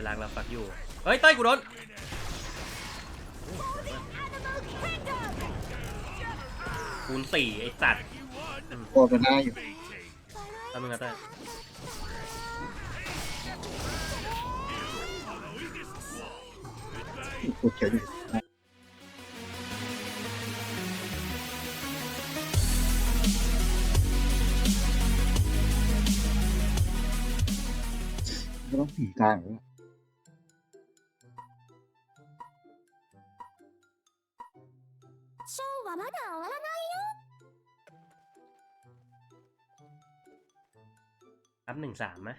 ยรักแล้วฟักอยู่ เฮ้ยเต้ยกูโดนคูณสี่ไอ้สัตว์กลัวเป็นหน้าอยู่ทำมึงอะเต้ยปวดเขียวอยู่ก็ต้องผีกลางหรือเปล่า ショーはまだ終わらないよ รับหนึ่งสามไหม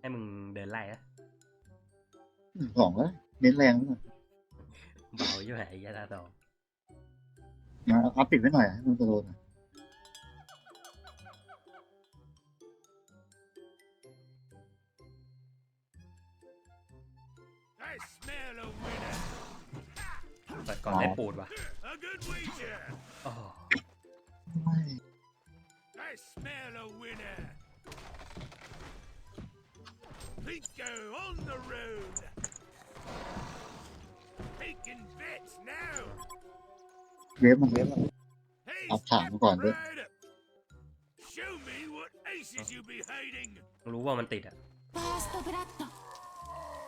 ให้มึงเดินไล่อะ หนึ่งสองแล้วเน้นแรงหน่อย เบาอยู่ไหนไอ้ยาตาต่อ นะอัพปิดไว้หน่อยให้มันโดนหน่อย แต่ก่อนได้ปูดว่ะ A good wager. Oh. I smell a winner. Pinko on the road. Taking bets now. Show me what aces you be hiding.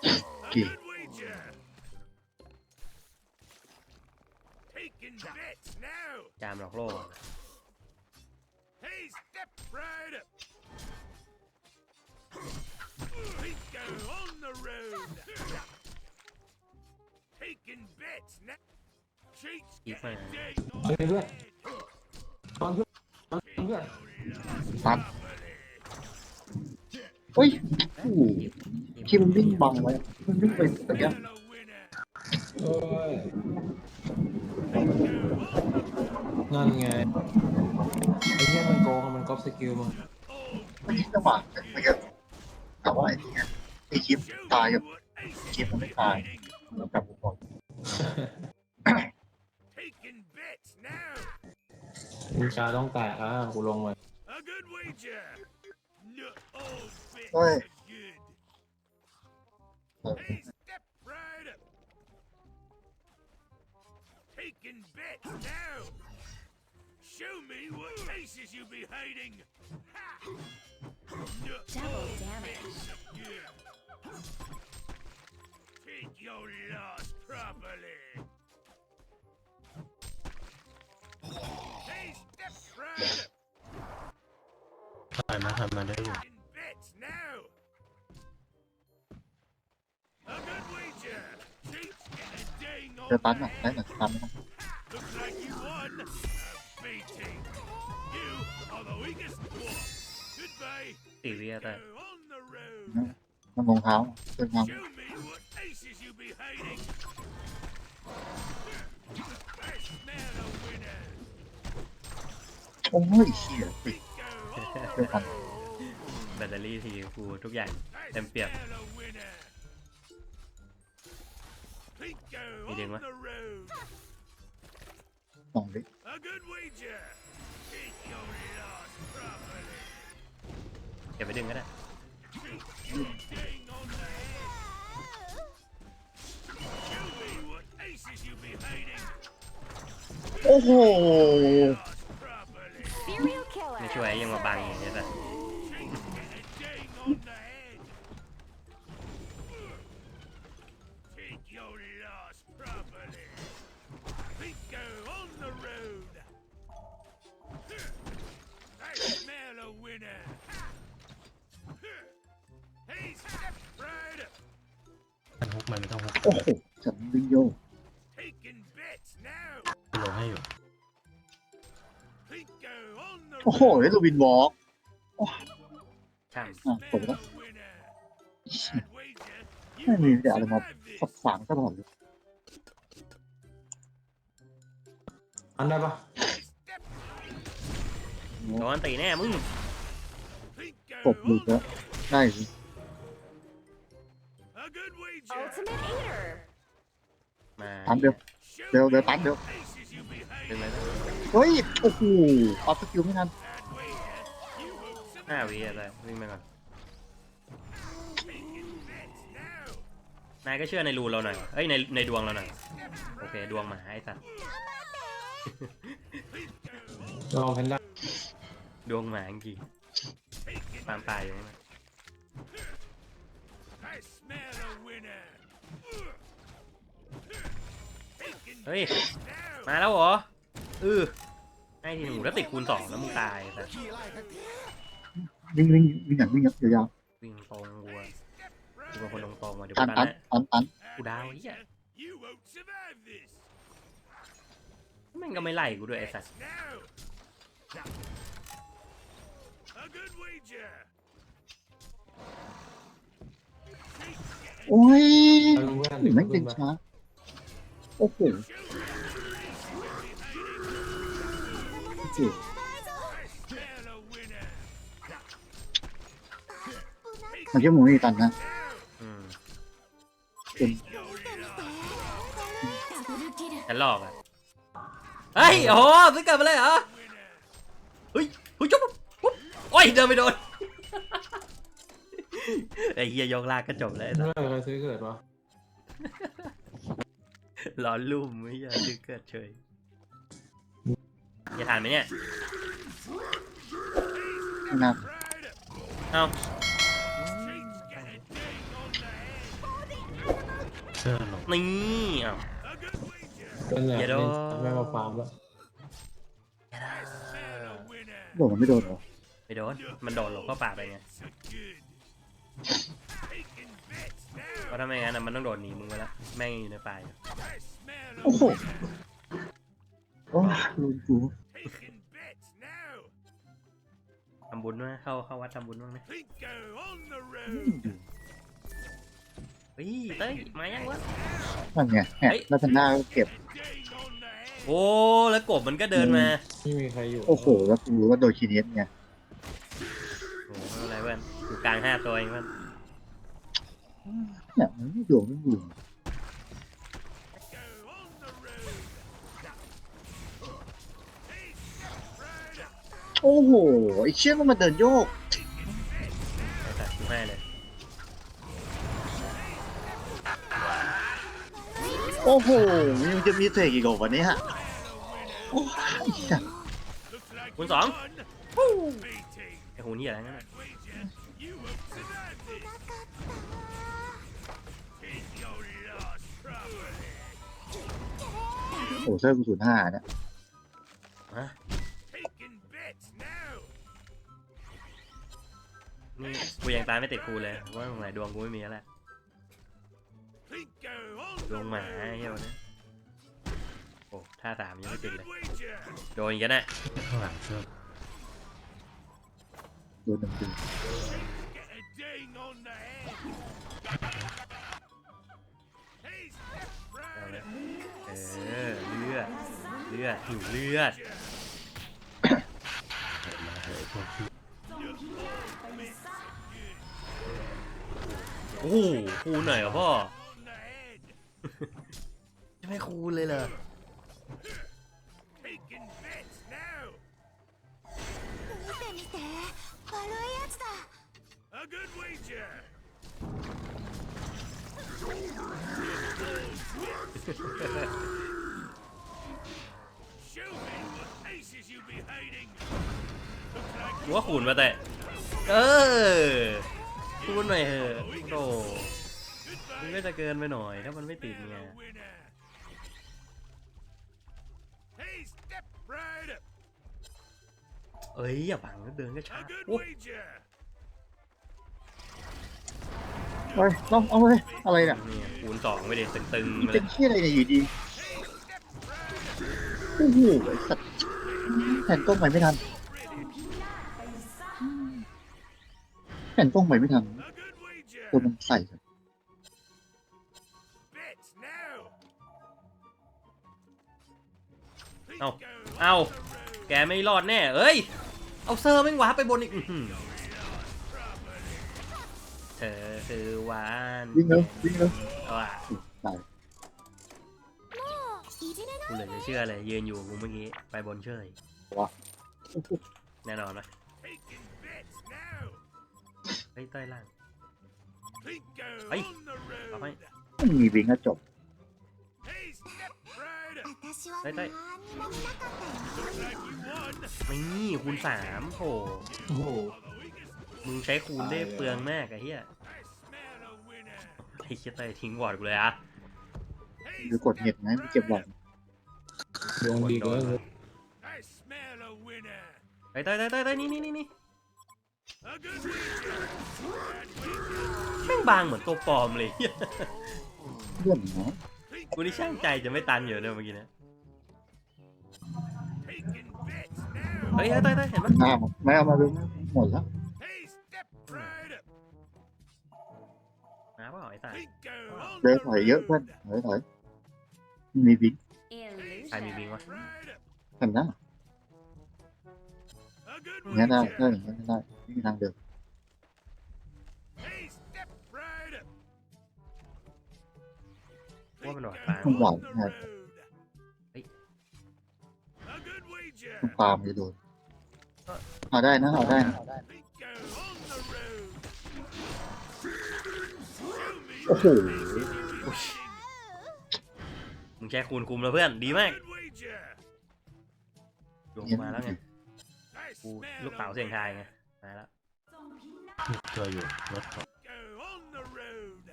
A good wager. Taking bets now. จามหลอกโลก Hey, step right up. Pinko on the road. Taking bets now. Cheats Keep get a my- ding on Hey, the look. head. ตอนเพื่อนตอนเพื่อน ตัด Properly. เฮ้ยโอ้โหที่มันวิ่งบังไว้มันวิ่งไปตะเกียบ Smell a winner. เอ้ย Pinko on the นั่นไง ไอ้เนี่ยมันโกงมันก๊อปสกิลมา all ไม่ใช่จังหวะตะเกียบแต่ว่าไอ้เนี่ยไอ้คลิป Show ตาย me กับ what aces Keep you on be the time. hiding. แล้วกลับมาก่อน Taking bets now. วิชาต้องแตกอะกูลงมา A good wager. Now. Show me what aces you be hiding. Ha! No, Double all damage. bets are good. Take your loss properly. Hey, step right up. ถ่ายมาทำมาได้อยู่ Taking bets now. A good wager. Cheats get a ding เจอ on ตัน the อะได้ head. หน่อยตันนะ Looks like you won. A beating. You are the weakest dwarf. Goodbye. สี่วิอะเต้ย Go on the road. มันรองเท้าเสื้อเงา Show me what aces you be hiding. I smell a winner. โอ้ยเชี่ยติด Go on เสื้อกันแบตเตอรี่ทีกูทุกอย่าง I Them piệp. smell a winner. Pinko Đi điên on quá. the road. สองดิ A good wager. Take your loss properly. เก็บไปดึงก็ได้ Ding on the head. Show me what aces you be hiding. โอ้โห Lost properly. Serial killer ไม่ช่วยยังมาบังอย่ กมันไม่ต้องฮุกโอ้โหฉันวิ่งโยก Taking bets now. กูลงให้อยู่ Pinko on the โอ้โห road. ไอ้ลูวินวอล์กช่าง I Ah, smell ¿verdad? a winner. Bad wager. You ไม่มี won't แต่อะไรมา survive สับ this. สางตลอดเลยอันได้ปะ Step โดนตีแน่มึง Pinko กบหลุด on แล้วได้ Ultimate Eater มาตันเดียว Show Đều- me đều tán được. what aces you be ดึง hiding. เลยนะเฮ้ยโอ้โหเอาสกิลไม่ทัน Bad wager. You won't ห้า survive. วิอะไรวิ่งไปก่อน Taking bets now. นายก็เชื่อในรูเราหน่อยเอ้ยในในดวงเราหน่อยโอเคดวงหมาไอ้สัตว์ลองแพนด้าดวงหมาจริงปามตายอยู่นะ เฮ้ย now. มาแล้วเหรอเออไอ้ทีหนูถ้าติดคูณสองแล้วมึงตายแต่วิ่งวิ่งวิ่งอย่างวิ่งยาววิ่งตรงวัวกูเป็นคนตรงๆว่ะเดี๋ยวๆตักูนตันตันนะตันตันกูดาวไอ้เหี้ย You won't survive this. แม่งก็ไม่ไล่กูด้วยไอ้สัตว์ Now. A good wager. โอ้ยเอาลุงแว่นหรือไม่ขึ้เป็นนมาช้า โอ้โหจิมันเชื่อมูนี่ตันนะเป็นฉันหลอกอะเฮ้ยโอ้ซื้อกลับมาเลยเหรอเฮ้ยเฮ้ยจุ๊บปุ๊บโอ้ยเดินไปโดนไอ้เฮียยกลากก็จบเลยไอ้ซื้อเกิดวะ ร้อนลุ่มไม่อยากซื้อเกิดเฉยจะทานไหมเนี่ยนะเอ้านี่เอ้า A good wager. เป็นแหละอย่าโดนแม่มาฟาร์มแล้ว Smell a winner. โดนมันไม่โดนเหรอไม่โดนมันโดนหลบเข้าป่าไปไง So good. Taking bets เพราะ now. ถ้าไม่งั้นนะมันต้องโดดหนีมึงไปแล้วแม่งอยู่ในป่าอยู่ I smell a โอ้โห winner. โอ้ยลุงกู Taking bets now. ทำบุญด้วยเข้าเข้าวัดทำบุญบ้างไหม Pinko on the road. เฮ้ยเต้ยมายังวะ นั่นไงแหกแล้วทันหน้าก็เก็บ Ding on the head. โอ้แล้วกบมันก็เดินมาไม่มีใครอยู่โอ้โหแล้วกูรู้ว่าโดนคีเนสไงโอ้ไม่เป็นไรเพื่อนอยู่กลางห้าตัวเองเพื่อนเนี่ยมันไม่โดนไม่อยู่ Go โอ้โหไอ้เชี่ยมันมาเดินโยกไอ้สัตว์กูให้เลยโอ้โหยังจะมีเสกอีกเหรอวันนี้ฮะโอ้ยเหี้ย Looks like Quân you sỏng. won. Beating. ไอ้หูนี่อะไรงั้นน่ะ Wager. You won't survive this. Take your last property. โอ้โหเสื้อกูศูนย์ห้าเนี่ยฮะ นี่กูยังตายไม่ติดกูเลยว่าตรงไหนดวงกูไม่มีแล้วแหละ Pinko on ด the วงหมาไอ้ road. เหี้ยวันนี้โอ้ท่าสามยัง A ไม่ติด good เลย wager. โดนอีกแล้วนะข้างหลังเชื่อโดนหนึ่งที Get a ding on the head. Hey, Step เอาเลย Rider. เออเลือดเลือดหิวเลือด โอ้โหคูณหน่อยเหรอพ่อ On the head. จะไม่คูณเลยเหรอ Taking bets now. 見て見て悪いやつだ A good wager. Show me what aces you be hiding. Looks like กูว่าคูณมาแต่ เออ คูณหน่อยเถอะโอ้มันก็จะเกินไปหน่อยถ้ามันไม่ติดไง a winner. Hey, Step Rider. เอ้ยอย่าบังแล้วเดินก็ช้า A good โอ้ wager. เฮ้ยลองเอาเลยอะไรเนี่ยนี่คูณสองไปดิตึงๆมันเลเป็ยนเชี่ยอะไรเนี่ยอยู่ดีโอ้โหไอ้สัตว์แผ่นกล้องใหม่ไม่ทัน นกล้องไปไม่ทำตัวมันใส่ครับเอาเอาแกไม่รอดแน่ เอ้ย เอาเซอร์แม่งวะไปบนอีกเธอคือวานวิ่งเลยวิ่งเลยวอะตายกูเหลือจะเชื่อเลยยืนอยู่กูเมื่อกี้ ไปบนเชื่ยแน่นอนไหม เฮ้ยต้ยล่างเฮ้ยเอไปมีวิงก็จบไต้ยเต้ยนี่คูณสามโถโอ้หมึงใช้คูณได้เปลืองแม่กไอ้เหี้ยไอ้เชี่ยเต้ทิ้งวอร์ดกูเลยอะหรือกดเห็ดนะเก็บหลอดดวงดีก็ไอ้เต้ยไต้ยเต้ยนี่นี่นี่ แม่งบางเหมือนตัวปลอมเลยเหี้ยเรื่องนะกูนี่ช่างใจจะไม่ตันอยู่เนี่ยเมื่อกี้นะ Taking bets now. เฮ้ยเฮ้ยเตยเตยเห็นปะหน้าไม่เอามาดูหมดแล้ว Hey, step right. มาเปล่าไอ้ตาย Pinko on เดิน the ถอยเยอะเพื่อน road. ถอยถอยมีวิงใครมีบิงวะ Right. กันนะ A good อย่างนี้ได้ wager. ได้อย่างนี้ได้ ไม่มีทางเดิน Hey, step right. ว่ามันหน่อย Pinko ตายต้องหวัง on the นะ road. Hey. A good wager. ต้องปาล์มจะโดนเอาได้นะเอาได้นะ Pinko on the road. Show me โอ้โหมึงใช้คูณคุมแล้วเพื่อน ดีมาก good wager. ลงมาแล้วไง I กู smell ลูกเต๋า a เสียงทาย winner. ไง มาแล้วตัวอยู่รถ Go on the road.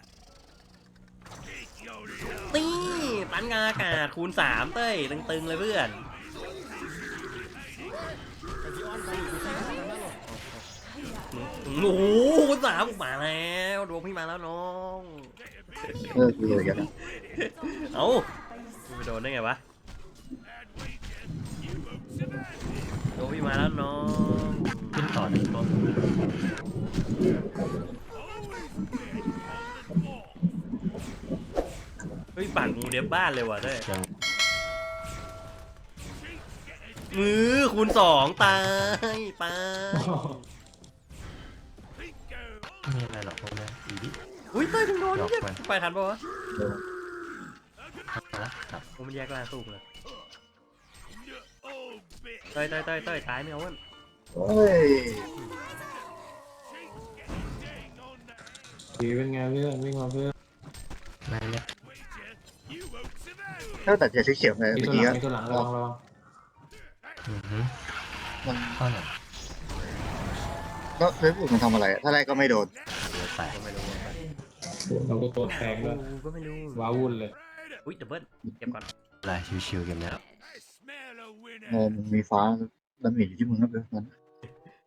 Take your help. นี่ปันกลางอากาศคูณสามเต้ยตึงๆเลยเพื่อนโอ้โหคูณสามมาแล้วดวงพี่มาแล้วน้องเออคืออย่างนี้เอ้ากูไปโดนได้ไงวะ Bad wager. You won't survive. ดวงพี่มาแล้วน้องขึ้นต่อหนึ่งต้น Always bet on the ball. เฮ้ยปั่นงูเด็บบ้านเลยว่ะเต้ยยังมือคูณสองตายไป Pinko ไม่มีอะไรหรอกพวกนี้อีดิอุ้ยเต้ยถึงโดนดอกเหี้ยไปไปทันปะวะมาละครับ โอ้มันแยกล่างสู้เลย your old bit. เต้ยเต้ยเต้ยเต้ยท้ายไม่เอาเว้ยเฮ้ย Dang on that ดีเป็นไงเพื่อนวิ่งมาเพื่อนนายเนี่ย wager. You won't survive. ถ้าตัดเสียเขียวๆไงมีเมื่อตัวหกี้ลังอะมีตัวหลังระวังระวังอือหือมันเข้าหน่อยแล้วเฟซบุ๊กมันทำอะไรอะถ้าแรกก็ไม่โดนเดี๋ยวแตกก็ไม่รู้เหมือนกันเราก็ตัวแทงด้วยกูก็ไม่รู้ว้าวุ่นเลย Right. อุ้ยดับเบิ้ลเก็บก่อนลายชิวๆเกมเนี้ย I smell a เออ winner. มันมีฟ้าดาเมจอยู่ที่มึงครับเพื่อน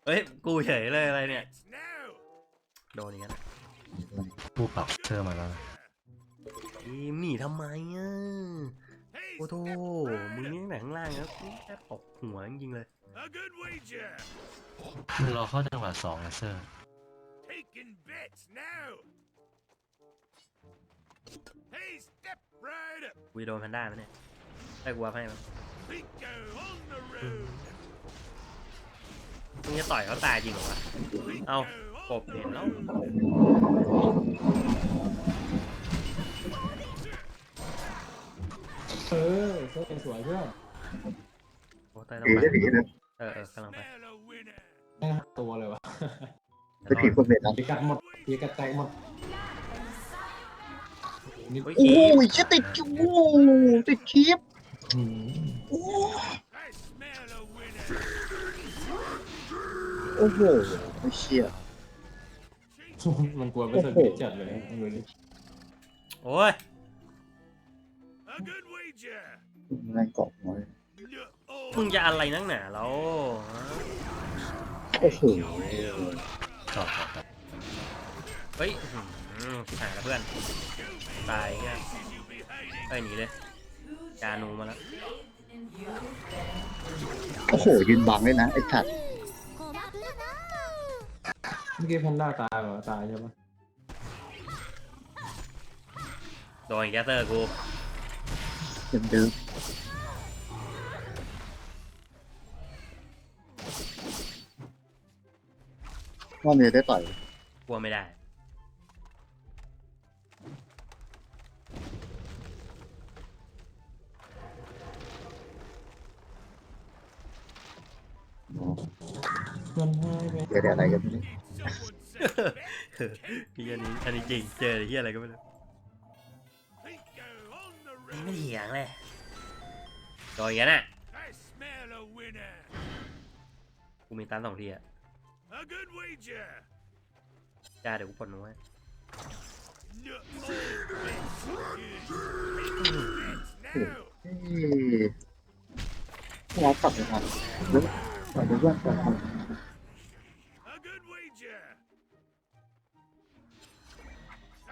เฮ้ย กูเฉยเลยอะไรเนี่ย It's now. โดนอย่างนั้นผู้ปรับเสื้อมาแล้วนะอีมหนีทำไมอะ Hey, โอ้โธ step มึง right. นี่ตั้งแต่ข้างล่างแล้วแค่ตกหัวจริงๆเลย A good wager. มึงรอเข้าจังหวะสองนะเซอร์ Taking bets now. Hey, step right. กูจะโดนแพนด้าไหมเนี่ยได้กูว่าให้มั้ย Pinko on the road. มึงจะต่อยเขาตายจริงเหรอวะเอา Pinko ก on บเห็น the แล้ว road. เออเพื่อนสวยเพื่อนโอ้ตายๆต้องผีไปได้ผีเลยเออเออกำลังไป Smell a winner. แม่งหักตัวเลยวะเป็นผีคนเบ็ดนะพีกัดหมดพีกัดแตกหมดนี่เฮ้ยโอ้ขียจะติดโอ้ติดคลิป หืม I smell a winner. โอ้โหไม่เชี่ยมันกลัวไม่สนใจจัดเลยมึงดูดิโอ้ย A good wager. แรงเกาะหัวเลย Your old มึงจะอะไรนักหนาแล้วฮะโอ้โหจอดจอดครับเฮ้ยอื้อหือหายแล้วเพื่อน ตายเงี้ย you be hiding. เอ้ยหนีเลย จานูมาแล้วโอ้โหยืนบังเลยนะไอ้ถัดเมื่อกี้แพนด้าตายเหรอตายใช่ปะโดนแกสเตอร์กูเดิมเดิมว่ามัได้ต่อยกลัวไม่ได้ มันให้ไปเดี๋ยวเดี๋ยวอะไรกันไม่รู้ Someone said bet. พี่อันนี้อันนี้จริงเจอไอ้เฮียอะไรก็ไม่รู้ไม่ไม่เถียงเลยโดนอย่างนั้นอะ I smell a winner. กูมีตันสองทีอะ A good wager. จ้าเดี๋ยวกูปลดหนูให้ No, all bets are good. Bets now. เฮ้ยเรากลับไปทันเดี๋ยวกลับ ไปเพื่อนกลับทัน A good wager.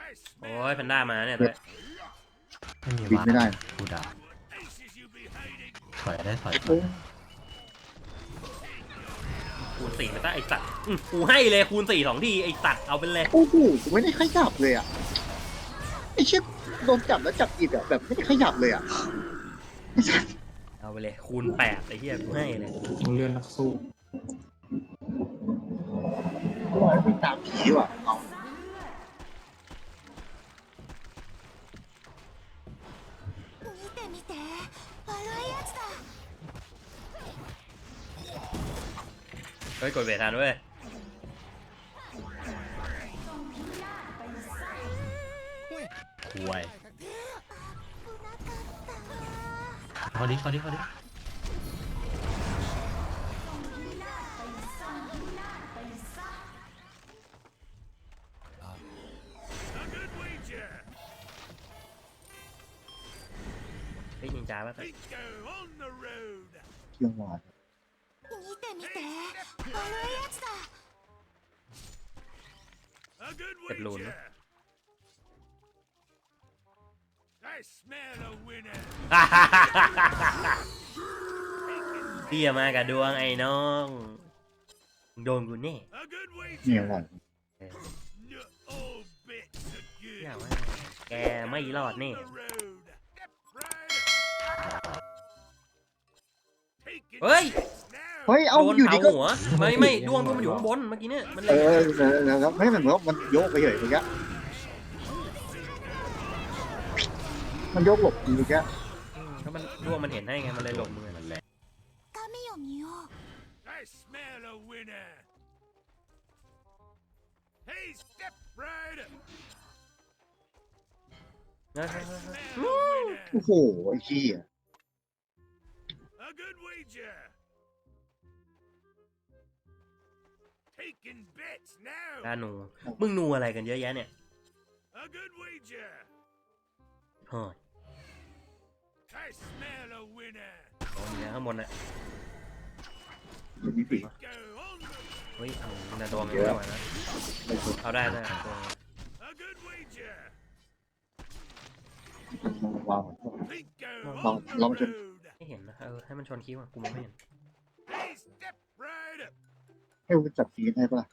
I โอ้ smell ยแพนด้ามาเนี่ยด้วยไม่มีบิดว่าไม่ได้กูด่า aces you be hiding. ถอยได้ถอยโอ้ยคูณสี่ไม่ได้ไอสัตว์อื้อกูให้เลยคูณสี่สองทีไอสัตว์เอาไปเลย โอ้โหกูไม่ได้ขยับเลยอะไอ้เชี่ยโดนจับแล้วจับอีกอะแบบไม่ได้ขยับเลยอะไอ้สัส เอาไปเลย คูณแปดไอ้เหี้ยกูให้เลยเลื่อนนักสู้ลอยตามผีว่ะเอาเฮ้ยกดเวททันเว้ยควย เขาดิเขาดิเขาดิ A good wager. เฮ้ยนินจาป่ะ Bingo on the road. เที่ยงหวาน 見て見て悪いやつだ A good Get low, wager. I smell a winner. เที่ยมากับดวงไอ้น้องโดนกูแน่ A good เนี่ย wager. หวาน No, all bets are อย่า good. ว่าแกไม่รอดแน่ On the road. Step right. Taking เฮ้ย bets now. เฮ้ย เอาโดนอยู่เผาดีก็หัว ไม่ไม่ดวงดวงมันอยู่ข้างบนเมื่อกี้เนี่ย มันเลเอยอเออเออแล้วไม่เหมือนว่ามันโยกไปเฉยเมื่อกี้ มันโยกหลบเมื่อกี้ ก็มันดวงมันเห็นให้ไงมันเลยหลบมือมันแหละ 神を見よう I smell a winner. Hey, step right. เฮ้ยเฮ้ยเฮ้ยเฮ้ย Smell a winner. โอ้โหไอ้ขี้ย A good wager. Taking bets กา now. หนู มึงหนูอะไรกันเยอะแยะเนี่ย A good wager. เฮ้ย I smell a winner. โอ้ยอยู่ข้างบนน่ะเดี๋ยวนี้สิ Go on. the- เฮ้ยเอาแต่ดวงยังไม่ไหวนะไม่ถูกเอาได้ได้ดวง A good wager. วาง Bingo Long- on the long term. road. ไม่เห็นนะเออให้มันชนคิ้วอะกูมองไม่เห็น Hey, step right. ให้กูจับทีให้ปะล่ะ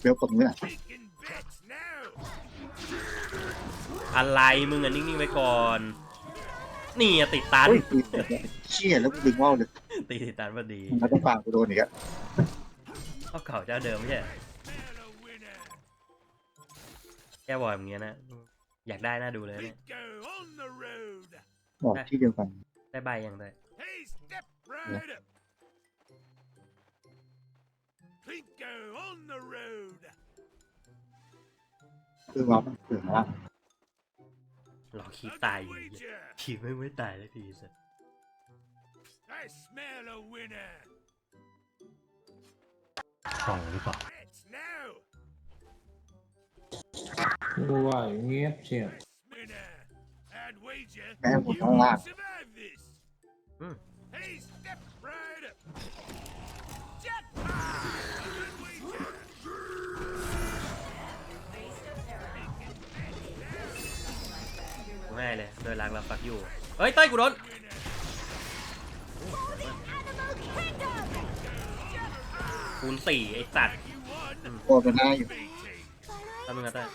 เบลปลดมืออะ Taking bets now. อะไรมึงอะนิ่งๆไว้ก่อน นี่อะติดตัน เฮ้ยตีเสร็จแล้วเชี่ยแล้วกูดึงว่าวเลยตีติดตันพอดีมันต้องฟังกูโดนอีกอะเอาเก่าเจ้าเดิมไม่ใช่เหรอ Smell a winner. แก้บอยอย่างเงี้ยนะ อยากได้น่าดูเลยเนี่ย Bingo on the road. บอกที่เดียวกันได้ใบยังได้ Hey, step right. Bingo on the road. คือว่ามันถึงละ หลอกคี A บตายอ good ยู่เหี้ย wager. คีบไม่ไม่ตายเลยทีสัส I smell a winner. ของหรือเปล่า Bets now. กูว่าอย่างเงียบเชียว Winner. And wager Man, you we're going will live. survive this. Hmm. Hey, ยเลยโดยหลักเราฝักอยู่เฮ้ยเต้ยกูโดน Winner. คูณสี่ไอ้สัตว์ You won. โอ้เป็นหน้าอยู่ Beating. ทำมึงกันเต้ย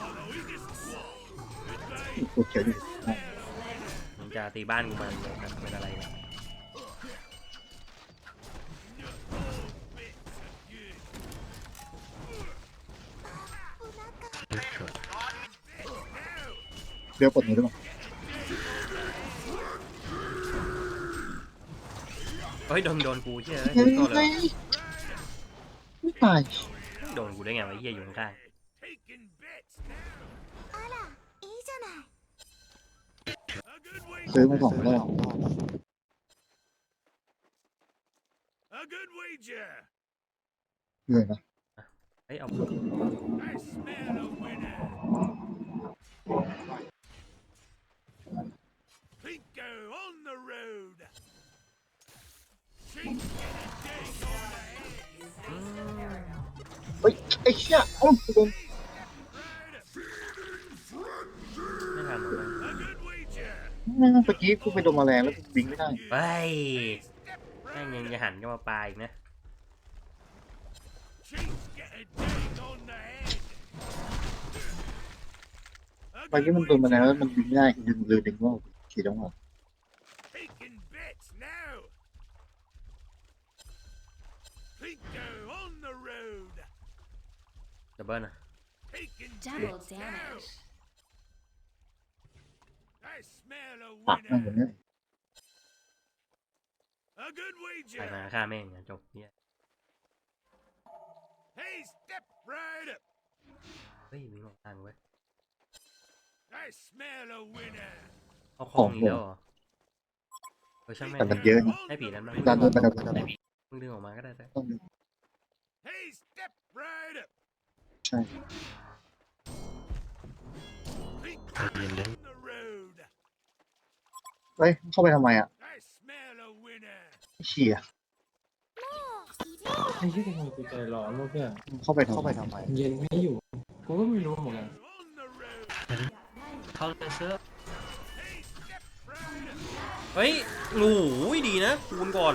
Following this wall. Goodbye. กูเขียวอยู่มึงจะตีบ้านกูมันเลยนะเป็นอะไรเนี่ย เบลปลดนี่ได้ป่ะเฮ้ยโดนโดนกูเชี่ยเฮ้ยโดนยไม่ตาย โดนกูได้ไงวะเฮียอยู่ข้างซื้อมาสองแล้วเหนื่อยนะเฮ้ยเอา the road. Chief get a dig on the head. เฮ้ยไอ้เชี่ยเอ้ากูโดน Right. ไม่ทันหรอกนะ A good wager. เมื่อกี้กูไปโดนแมลงแล้วกูบิงไม่ได้ เฮ้ย Step แม่ง right. ยังจะหันกลับมาปลาอีกนะ Chief get a dig on the head. A เมื่อกี้มันโดนแมลงแล้วมันบิงไม่ได้ดึงเลยดึงว่าขี่จังหวะ Pinko on the road. ดับเบิลนะ Taking Double bets now. damage. I smell a ปักนั่นตรง winner. เนี้ย A good ไปมา wager. ฆ่าแม่งนะจบเนี่ย Hey, step right up. เฮ้ยมีหมอกทางเว้ย I smell a winner. เอาของอีกแล้วเหรอเออช่างแม่งแต่มันเยอะนะ ให้ผีนั้นมันดันเดินไปดันไปดันไป มึงดึงออกมาก็ได้แต่ต้อง Hey, step right up. ใช่ Pinko Again, then. on the road. เฮ้ย เข้าไปทำไมอะ I smell a winner. เชี่ยไอ้เหี้ยทำไมกูใจร้อนวะเพื่อนเข้าไปทำไม เย็นไม่อยู่ กูก็ไม่รู้เหมือนกัน On the road. เข้าเลยเสื้อ Hey, step right up. เฮ้ยโอ้โหดีนะคูณก่อน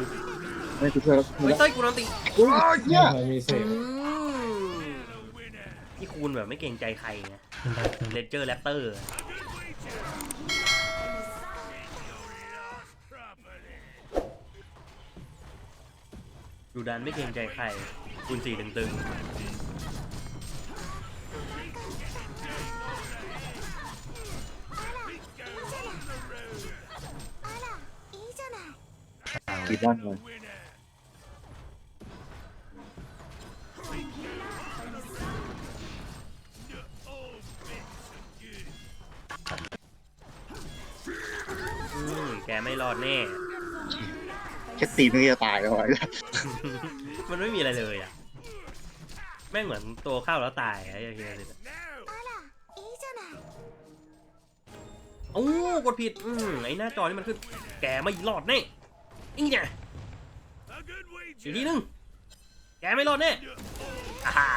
ไม่กูช่วยแล้วกูช่เฮ้ยเต้ยกูโดนตีโอ้ยเนี่ยพี่คูณแบบไม่เกรงใจใครไงเลนเจอร์แรปเตอร์ดูดันไม่เกรงใจใครคูณสี่ตึงกีดด้านเลย ค่ตีนก็จะตายแล้วไอ้เนี่มันไม่มีอะไรเลยอะไม่เหมือนตัวเข้าแล้วตายอะไอย่างเงี้ยเลยโอ้กดผิดอืมไอ้หน้าจอนี่มันคือแกไม่รอดแน่อีกเนี่ยงอีกทีนึงแกไม่รอดแน่อ่า